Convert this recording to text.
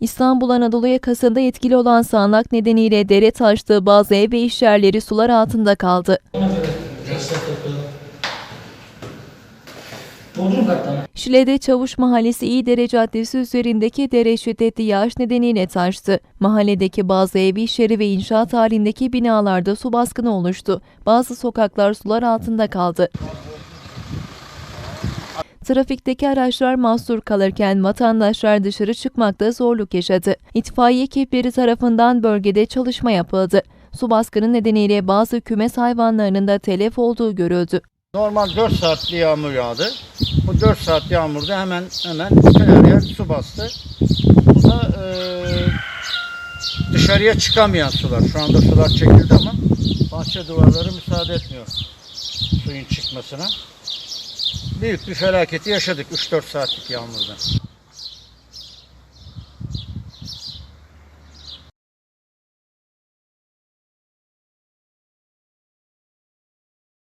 İstanbul Anadolu yakasında etkili olan sağanak nedeniyle dere taştığı bazı ev ve iş yerleri sular altında kaldı. Şile'de Çavuş Mahallesi İyidere Caddesi üzerindeki dere şiddetli yağış nedeniyle taştı. Mahalledeki bazı ev iş yeri ve inşaat halindeki binalarda su baskını oluştu. Bazı sokaklar sular altında kaldı. Trafikteki araçlar mahsur kalırken vatandaşlar dışarı çıkmakta zorluk yaşadı. İtfaiye ekipleri tarafından bölgede çalışma yapıldı. Su baskını nedeniyle bazı kümes hayvanlarının da telef olduğu görüldü. Normal 4 saatli yağmur yağdı. Bu 4 saat yağmurda hemen hemen her yer su bastı. Bu da eee, dışarıya çıkamayan sular. Şu anda sular çekildi ama bahçe duvarları müsaade etmiyor suyun çıkmasına. Büyük bir felaketi yaşadık 3-4 saatlik yağmurda.